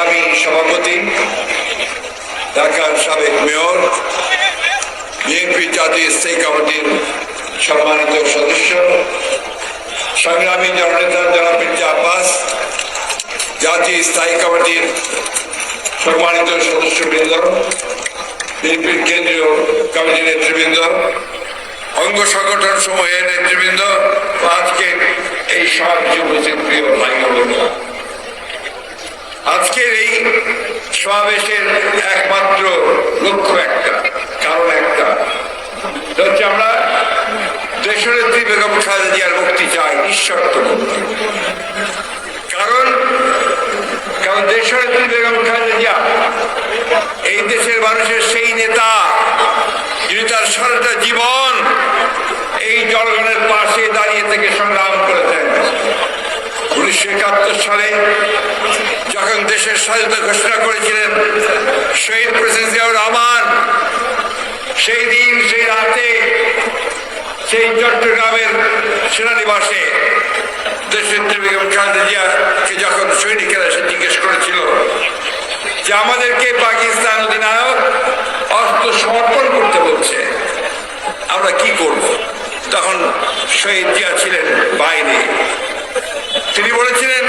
সংগ্রামী সভাপতি, ঢাকার সাবেক মেয়র, বিএনপি জাতীয় স্থায়ী কমিটির সম্মানিত সদস্য, সংগ্রামী জননেতা জনাব মির্জা আব্বাস, জাতীয় স্থায়ী কমিটির সম্মানিত সদস্যবৃন্দ, বিএনপির কেন্দ্রীয় কমিটির নেতৃবৃন্দ, অঙ্গ সংগঠন সমূহের নেতৃবৃন্দ আজকে এই সমাবেশে উপস্থিত প্রিয় ভাই। আজকের এই সমাবেশের একমাত্র লক্ষ্য একটা, কারণ একটা। হচ্ছে আমরা দেশনেত্রী বেগম খালেদা জিয়ার মুক্তি চাই, নিঃশর্ত মুক্তি। কারণ কারণ দেশনেত্রী বেগম খালেদা জিয়া, এই দেশের মানুষের সেই নেতা, যিনি তার সারাটা জীবন এই জনগণের পাশে দাঁড়িয়ে থেকে সংগ্রাম করেছেন। উনিশশো একাত্তর সালে দেশের স্বাধীনতা ঘোষণা করেছিলেন শহীদ প্রেসিডেন্ট জিয়াউর রহমান। সেই দিন, সেই রাতে, সেই চট্টগ্রামের সেনানিবাসে দেশের বেগম খালেদা জিয়াকে যখন সৈনিকেরা এসে জিজ্ঞেস করেছিল যে আমাদেরকে পাকিস্তান অধিনায়ক অস্ত্র সমর্পণ করতে বলছে, আমরা কি করব? তখন শহীদ জিয়া ছিলেন বাইরে। তিনি বলেছিলেন,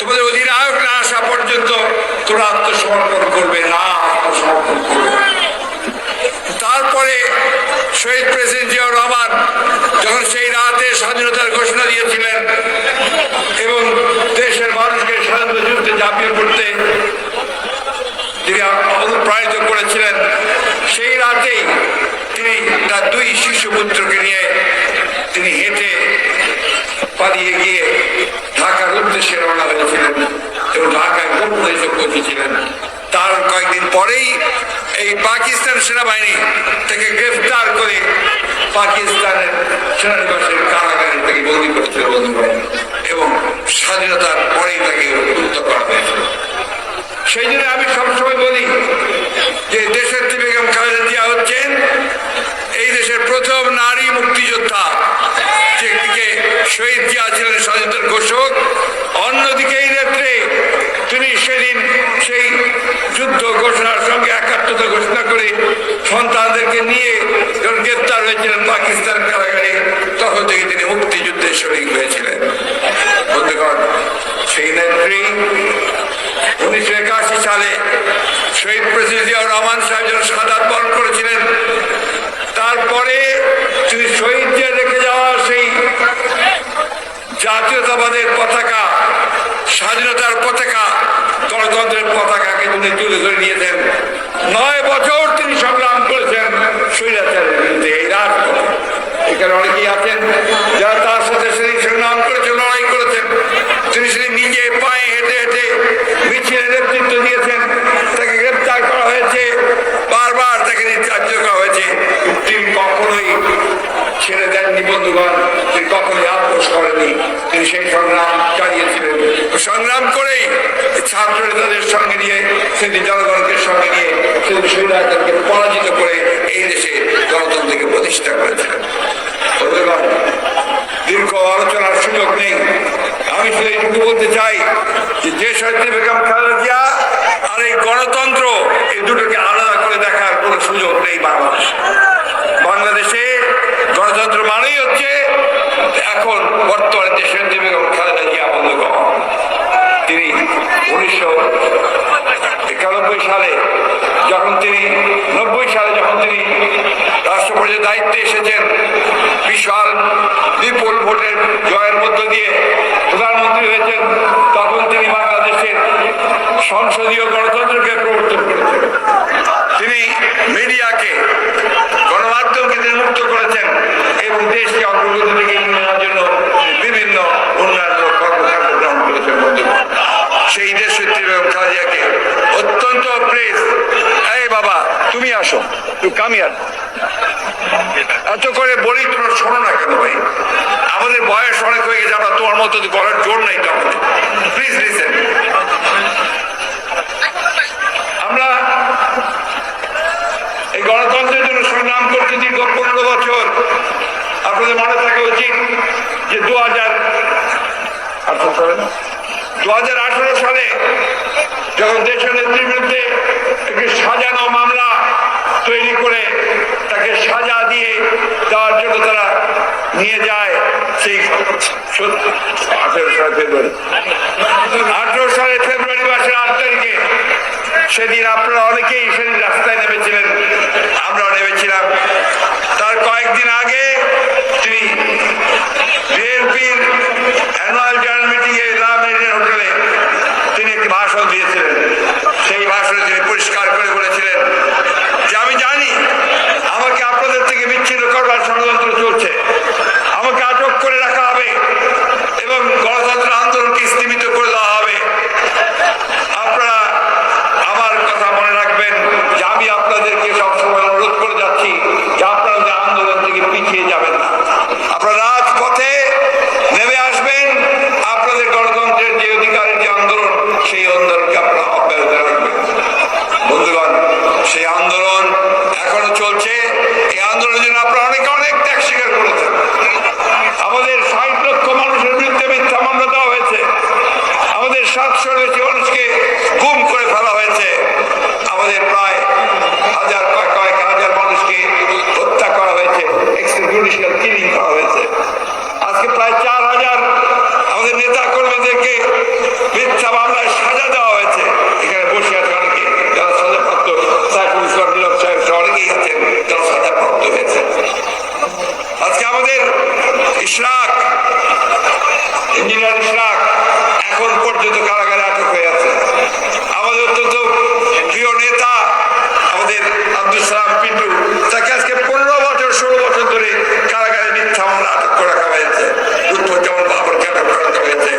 তোমাদের অধিনায়ক না আসা পর্যন্ত তোমরা আত্মসমর্পণ করবে না, আত্মসমর্পণ করবে তারপরে শহীদ প্রেসিডেন্ট জিয়াউর রহমান যখন সেই রাতে স্বাধীনতার ঘোষণা দিয়েছিলেন এবং পরেই এই পাকিস্তান সেনাবাহিনী তাকে গ্রেফতার করে পাকিস্তানের সেনানিবাসের কারাগারে তাকে বন্দি করেছিল এবং স্বাধীনতার পরেই তাকে মুক্ত করা হয়েছিল সেই জন্য আমি সবসময় বলি যে দেশের বেগম খালেদা জিয়া হচ্ছেন এই দেশের প্রথম নারী মুক্তিযোদ্ধা। যে একদিকে শহীদ জিয়া ছিলেন স্বাধীনতার ঘোষক, অন্যদিকে এই নেত্রে তিনি সেদিন সেই যুদ্ধ ঘোষণার সঙ্গে একাত্মতা করে সন্তানদেরকে নিয়ে যখন গ্রেপ্তার হয়েছিলেন পাকিস্তান কারাগারে, তখন থেকে তিনি মুক্তিযুদ্ধে শরিক হয়েছিলেন। বন্ধুগণ, সেই নেত্রী উনিশশো একাশি সালে শহীদ প্রেসিডেন্ট রহমান সাহেব যখন সাদাত বরণ করেছিলেন, তারপরে তিনি শহীদ জিয়া রেখে যাওয়া সেই জাতীয়তাবাদের পতাকা, স্বাধীনতার পতাকা, গণতন্ত্রের পতাকাকে তিনি তুলে ধরে নিয়েছেন। নয় বছর তিনি সংগ্রাম করেছেন বিরুদ্ধে এই রাজপথে। এখানে অনেকেই আছেন যারা তার সাথে সেদিন সংগ্রাম করেছেন লড়াই করেছেন তিনি সেদিন নিজে পায়ে হেঁটে হেঁটে মিছিলের নেতৃত্ব দিয়েছেন তাকে গ্রেপ্তার করা হয়েছে বারবার তাকে নির্যাতিত করা হয়েছে তিনি কখনোই ছেড়ে দেননি বন্ধুগণ তিনি কখনোই আপোষ করেনি তিনি সেই সংগ্রাম চালিয়েছিলেন সংগ্রাম করেই ছাত্র নেতাদের সঙ্গে নিয়ে সেটি জনগণকে সঙ্গে নিয়ে সেটি স্বৈরাচারকে পরাজিত করে এই দেশে গণতন্ত্রকে প্রতিষ্ঠা করেছিলেন বন্ধুগণ দীর্ঘ আলোচনার সুযোগ নেই শুধু এইটুকু বলতে চাই যে যে শহীদ বেগম জিয়া আর এই গণতন্ত্র এই দুটোকে আলাদা করে দেখার কোনো সুযোগ নেই বাংলাদেশ। বাংলাদেশে গণতন্ত্র মানেই হচ্ছে এখন বর্তমানে যে শহীদ বেগম খালেদা জিয়া বন্ধুগণ, তিনি উনিশশো একানব্বই সালে যখন তিনি, নব্বই সালে যখন তিনি রাষ্ট্রপতির দায়িত্বে এসেছেন, বিশাল বিপুল ভোটের জয়ের মধ্য দিয়ে প্রধানমন্ত্রী হয়েছেন তখন তিনি বাংলাদেশের সংসদীয় গণতন্ত্রকে প্রবর্তন করেছেন। তিনি মিডিয়াকে, গণমাধ্যমকে তিনি মুক্ত করেছেন এবং দেশকে অগ্রগতি থেকে নেওয়ার জন্য বিভিন্ন উন্নয়নমূলক কর্মকাণ্ড গ্রহণ করেছেন সেই দেশ খালেদাকে অত্যন্ত প্রেস এই বাবা, তুমি আসো তু কামিয়ার এত করে বলি তোমরা শোনো না কেন ভাই? আমাদের বয়স অনেক হয়ে গেছে, আমরা তোমার মতো গলার জোর নাই তো আমাদের প্লিজ লিসেন আমরা এই গণতন্ত্রের জন্য সংগ্রাম করতে দীর্ঘ পনেরো বছর আপনাদের মনে থাকা উচিত যে দু হাজার দু হাজার আঠারো সালে যখন দেশের নেত্রীর বিরুদ্ধে একটি সাজানো মামলা তৈরি করে তাকে সাজা দিয়ে দেওয়ার জন্য তারা নিয়ে যায় সেই আঠেরো ফেব্রুয়ারি। আট তারিখে সেদিন আপনারা অনেকেই সেদিন রাস্তায় নেমেছিলেন, আমরাও নেমেছিলাম। তার কয়েকদিন আগে তিনি হোটেলে তিনি একটি ভাষণ দিয়েছিলেন। সেই ভাষণে তিনি পরিষ্কার করে বলেছিলেন যে আমি জানি আমাকে আপনাদের থেকে বিচ্ছিন্ন করবার ষড়যন্ত্র চলছে আমাকে আটক করে রাখা হবে এবং গণতন্ত্র আন্দোলনকে স্থিমিত করে দেওয়া হবে আপনারা আমার কথা মনে রাখবেন যে আমি আপনাদেরকে সবসময় অনুরোধ করে যাচ্ছি যে আপনারা যে আন্দোলন থেকে পিছিয়ে যাবেন না আপনারা রাজপথে নেমে আসবেন আপনাদের গণতন্ত্রের যে অধিকারের যে আন্দোলন সেই আন্দোলনকে আপনারা অব্যাহত রাখবেন বন্ধুগণ সেই আন্দোলন এখনও চলছে এই আন্দোলনের জন্য আপনারা অনেকে অনেক ত্যাগ স্বীকার করেছেন আমাদের ষাট লক্ষ মানুষের বিরুদ্ধে মিথ্যা মামলা দেওয়া হয়েছে আমাদের সাতশো বেশি মানুষকে গুম করে ফেলা হয়েছে আমাদের প্রায় হাজার কয়েক কয়েক হাজার মানুষকে হত্যা করা হয়েছে এক্সট্রাজুডিশিয়াল কিলিং করা হয়েছে আজকে প্রায় চার হাজার আমাদের নেতা কর্মীদেরকে মিথ্যা মামলায় সাজা দেওয়া হয়েছে এখানে বসে আছে অনেকে যারা সাজাপ্রাপ্ত সাইফুল ইসলাম নীরব সাহেব সহ অনেকেই আছেন যারা সাজাপ্রাপ্ত হয়েছে আজকে আমাদের ইশরাক ইঞ্জিনিয়ার ইশরাক এখন পর্যন্ত কারাগারে আটক হয়ে আছে আমাদের অত্যন্ত প্রিয় নেতা আমাদের আব্দুল সালাম পিন্টু তাকে আজকে পনেরো বছর ষোলো বছর ধরে কারাগারে মিথ্যা মামলা আটক করে রাখা হয়েছে উত্তরজমন বাবরকে আটক করে রাখা হয়েছে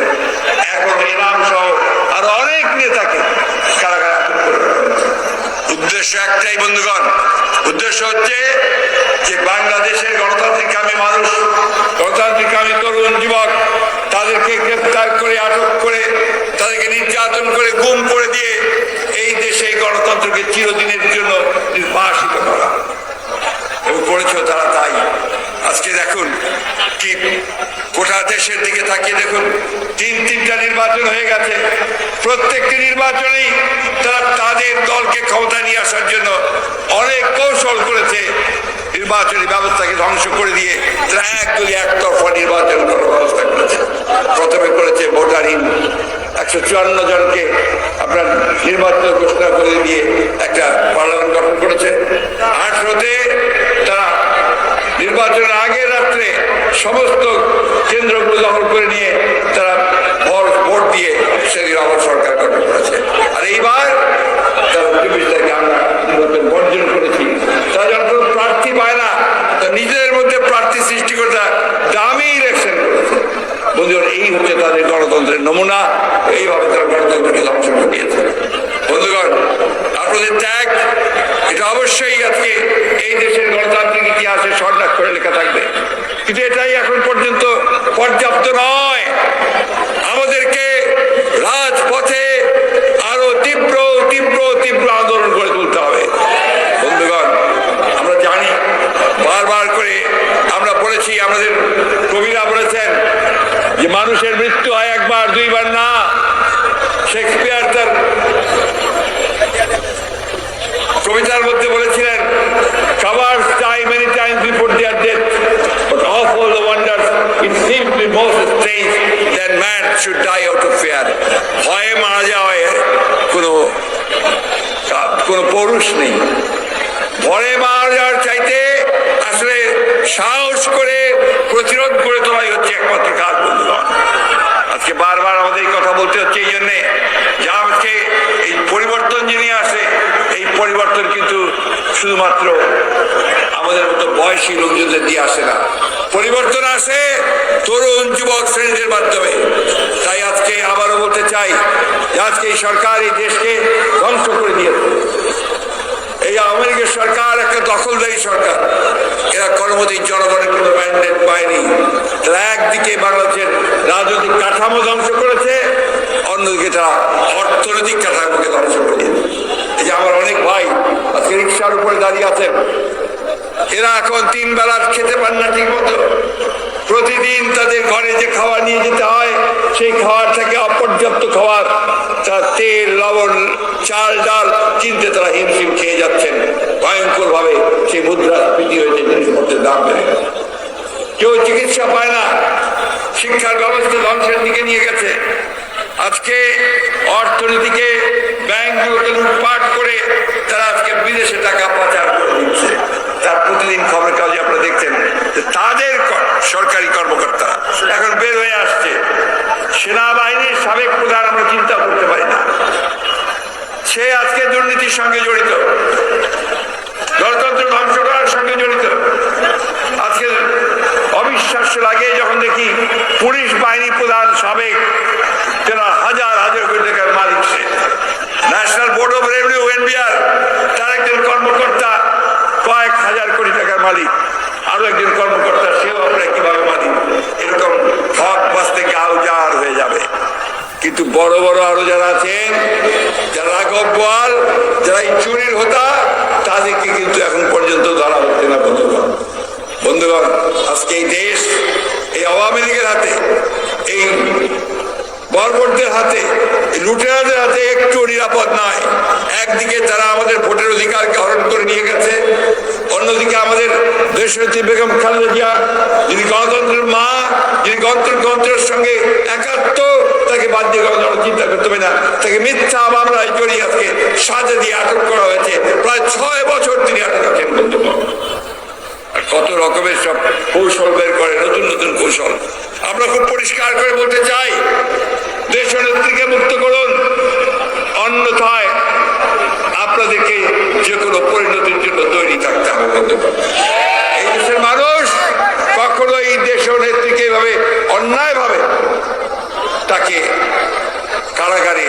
এখন ইনাম সহ আরও অনেক নেতাকে কারাগারে আটক করে রাখা হয়েছে উদ্দেশ্য একটাই, বন্ধুগণ। উদ্দেশ্য হচ্ছে যে বাংলাদেশের গণতান্ত্রিক গণতান্ত্রিককামী মানুষ, গণতান্ত্রিক গণতান্ত্রিককামী তরুণ যুবক, তাদেরকে গ্রেফতার করে, আটক করে, তাদেরকে নির্যাতন করে, গুম করে দিয়ে এই দেশে গণতন্ত্রকে চিরদিনের জন্য নির্বাসিত করা। এবং করেছেও তারা তাই। আজকে দেখুন, কি গোটা দেশের দিকে তাকিয়ে দেখুন, তিন তিনটা নির্বাচন হয়ে গেছে। প্রত্যেকটি নির্বাচনেই তারা তাদের দলকে ক্ষমতা নিয়ে আসার জন্য অনেক কৌশল করেছে। নির্বাচনী ব্যবস্থাকে ধ্বংস করে দিয়ে তারা একদলই একতরফা নির্বাচন করার ব্যবস্থা করেছে। প্রথমে করেছে ভোটারহীন একশো চুয়ান্ন জনকে আপনার নির্বাচন ঘোষণা করে দিয়ে একটা পার্লামেন্ট গঠন করেছে। আঠারোতে তারা নির্বাচনের আগের রাত্রে সমস্ত কেন্দ্রগুলো দখল করে নিয়ে তারা ভোট ভোট দিয়ে সেদিন আবার সরকার গঠন করেছে আর এইবার তারা চব্বিশ তারিখে আমরা নির্বাচন বর্জন করেছি তারা যখন কোনো প্রার্থী পায় না তা নিজেদের মধ্যে প্রার্থী সৃষ্টি করে তারা দামি ইলেকশন করেছে বন্ধুগণ এই হচ্ছে তাদের গণতন্ত্রের নমুনা এইভাবে তারা গণতন্ত্রকে ধ্বংস ঘটিয়েছে বন্ধুগণ আপনাদের ত্যাগ, এটা অবশ্যই আজকে এই দেশের গণতান্ত্রিক ইতিহাসে স্বর্ণাক্ষরে লেখা থাকবে। কিন্তু এটাই এখন পর্যন্ত পর্যাপ্ত নয় আমাদেরকে রাজপথে আরও তীব্র তীব্র তীব্র আন্দোলন করে তুলতে হবে বন্ধুগণ আমরা জানি বারবার করে আমরা বলেছি আমাদের কবিরা বলেছেন যে মানুষের মৃত্যু হয় একবার দুইবার না শেক্সপিয়ার তার কবিতার মধ্যে বলেছিলেন cowards die many times before their death but of all the wonders it seems to most strange that man should die out of fear ভয়ে মারা যাওয়ায় কোনো কোনো পৌরুষ নেই। ভয়ে মারা যাওয়ার চাইতে আসলে সাহস করে প্রতিরোধ করে তোলাই হচ্ছে একমাত্র কাজ, বন্ধুগণ। আজকে বারবার আমাদের কথা বলতে হচ্ছে এই জন্যে যা আজকে এই পরিবর্তন যিনি আসে, এই পরিবর্তন কিন্তু শুধুমাত্র আমাদের মতো বয়সী লোকজনদের দিয়ে আসে না। পরিবর্তন আসে তরুণ যুবক শ্রেণীদের মাধ্যমে। তাই আজকে আবারও বলতে চাই আজকে এই সরকার এই দেশকে ধ্বংস করে দিয়েছে। এই আওয়ামী লীগের সরকার একটা দখলদারি সরকার। এরা কোনোমতেই জনগণের কোনো ম্যান্ডেট পায়নি। তারা একদিকে বাংলাদেশের রাজনৈতিক কাঠামো ধ্বংস করেছে, অন্যদিকে তারা অর্থনৈতিক কাঠামোকে ধ্বংস করেছে এই যে আমার অনেক ভাই আজকে রিক্সার উপরে দাঁড়িয়ে আছেন এরা এখন তিন বেলার খেতে পান না ঠিক মতো প্রতিদিন তাদের ঘরে যে খাবার নিয়ে যেতে হয়, সেই খাবার থেকে অপর্যাপ্ত খাবার তার তেল, লবণ, চাল, ডাল কিনতে তারা হিমশিম খেয়ে যাচ্ছেন। ভয়ঙ্কর ভাবে সেই মুদ্রাস্ফীতি হয়েছে জিনিসপত্রের দাম বেড়ে কেউ চিকিৎসা পায় না, শিক্ষার ব্যবস্থা ধ্বংসের দিকে নিয়ে গেছে। আজকে অর্থনীতিকে ব্যাংকগুলোকে লুটপাট করে তারা আজকে বিদেশে টাকা পাচার করে দিচ্ছে। তার প্রতিদিন খবরের কাগজে আপনারা দেখছেন যে তাদের সরকারি কর্মকর্তা এখন বের হয়ে আসছে। সেনাবাহিনীর সাবেক প্রধান আমরা চিন্তা করতে পারি না। সে আজকে দুর্নীতির সঙ্গে জড়িত। গণতন্ত্র ধ্বংস করার সঙ্গে জড়িত। আজকে অবিশ্বাস্য লাগে যখন দেখি পুলিশ বাহিনী প্রধান সাবেক যারা হাজার হাজার কোটি টাকার মালিক সে। National board of revenue NBR তার একজন কর্মকর্তা কয়েক হাজার কোটি টাকার মালিক। আরও একজন কর্মকর্তা, সেও আমরা কীভাবে মালিক? এরকম হক থেকে আরও জার হয়ে যাবে। কিন্তু বড় বড় আরও যারা আছেন, যারা রাঘব বোয়াল যারা এই চুরির হতা, তাদেরকে কিন্তু এখন পর্যন্ত ধরা হচ্ছে না, বন্ধুগণ। বন্ধুগণ, আজকে এই দেশ, এই আওয়ামী লীগের হাতে, এই বর্বরদের হাতে লুটেরাদের হাতে একটু নিরাপদ নয় একদিকে তারা আমাদের ভোটের অধিকারকে হরণ করে নিয়ে গেছে অন্যদিকে আমাদের দেশনেত্রী বেগম খালেদা জিয়া, যিনি গণতন্ত্রের মা, যিনি গণতন্ত্র, গণতন্ত্রের সঙ্গে একাত্ম, তাকে বাদ দিয়ে গণতন্ত্র চিন্তা করতে হবে না। তাকে মিথ্যা মামলায় জড়িয়ে আজকে সাজা দিয়ে আটক করা হয়েছে। প্রায় ছয় বছর তিনি আটক আছেন আর কত রকমের সব কৌশল বের করে, নতুন নতুন কৌশল। আমরা খুব পরিষ্কার করে বলতে চাই দেশ নেত্রীকে মুক্ত করুন। অন্যথায় আপনাদেরকে যে কোনো পরিণতির জন্য তৈরি থাকতে হবে। এই দেশের মানুষ কখনো এই দেশ নেত্রীকে এভাবে অন্যায়ভাবে তাকে কারাগারে